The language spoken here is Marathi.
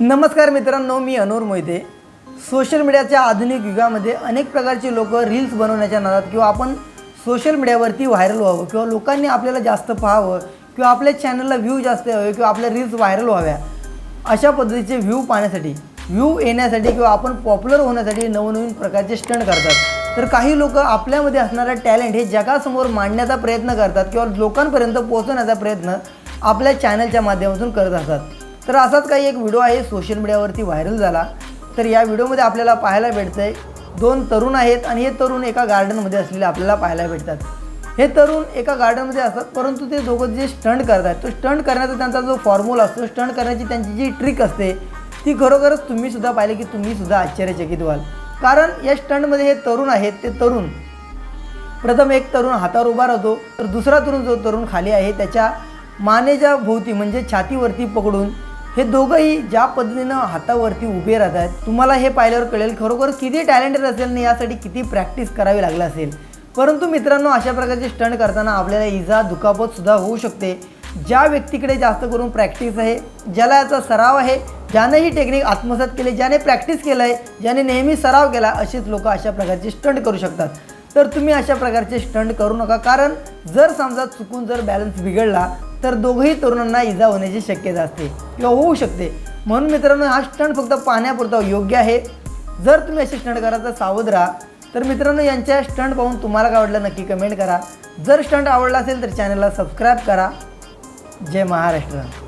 नमस्कार मित्रांनो मी अनोर मोहिते. सोशल मीडियाच्या आधुनिक युगामध्ये अनेक प्रकारचे लोक रील्स बनवण्याच्या नादात किंवा आपण सोशल मीडियावरती व्हायरल व्हावं किंवा लोकांनी आपल्याला जास्त पाहावं किंवा आपल्या चॅनलला व्ह्यू जास्त यावे किंवा आपल्या रील्स व्हायरल व्हाव्या अशा पद्धतीचे व्ह्यू पाहण्यासाठी व्ह्यू येण्यासाठी किंवा आपण पॉप्युलर होण्यासाठी नवनवीन प्रकारचे स्टंट करतात. तर काही लोक आपल्यामध्ये असणारं टॅलेंट हे जगासमोर मांडण्याचा प्रयत्न करतात किंवा लोकांपर्यंत पोहोचवण्याचा प्रयत्न आपल्या चॅनलच्या माध्यमातून करत असतात. तर असाच काही एक व्हिडिओ आहे सोशल मीडियावरती व्हायरल झाला. तर या व्हिडिओमध्ये आपल्याला पाहायला भेटतं आहे दोन तरुण आहेत आणि हे तरुण एका गार्डनमध्ये असलेले आपल्याला पाहायला भेटतात. हे तरुण एका गार्डनमध्ये असतात परंतु ते दोघं जे स्टंट करतात तो स्टंट करण्याचा त्यांचा जो फॉर्म्युला असतो स्टंट करण्याची त्यांची जी ट्रिक असते ती खरोखरच तुम्हीसुद्धा पाहिले की तुम्हीसुद्धा आश्चर्यचकित व्हाल. कारण या स्टंटमध्ये हे तरुण आहेत ते तरुण प्रथम एक तरुण हातावर उभा राहतो तर दुसरा तरुण जो तरुण खाली आहे त्याच्या मानेच्या भोवती म्हणजे छातीवरती पकडून हे दोघंही ज्या पद्धतीनं हातावरती उभे राहत आहेत तुम्हाला हे पाहिल्यावर कळेल खरोखर किती टॅलेंटेड असेल आणि यासाठी किती प्रॅक्टिस करावी लागलं असेल. परंतु मित्रांनो अशा प्रकारचे स्टंट करताना आपल्याला इजा दुखापत सुद्धा होऊ शकते. ज्या व्यक्तीकडे जास्त करून प्रॅक्टिस आहे ज्याला याचा सराव आहे ज्याने ही टेक्निक आत्मसात केली ज्याने प्रॅक्टिस केलं आहे ज्याने नेहमी सराव केला असेच लोक अशा प्रकारचे स्टंट करू शकतात. तर तुम्ही अशा प्रकारचे स्टंट करू नका कारण जर समजा चुकून जर बॅलन्स बिघडला तर दोघंही तरुणांना इजा होण्याची शक्यता असते किंवा होऊ शकते. म्हणून मित्रांनो हा स्टंट फक्त पाहण्यापुरता योग्य आहे. जर तुम्ही असे स्टंट करायचा सावध राहा. तर मित्रांनो यांच्या स्टंट पाहून तुम्हाला काय वाटलं नक्की कमेंट करा. जर स्टंट आवडला असेल तर चॅनलला सबस्क्राईब करा. जय महाराष्ट्र.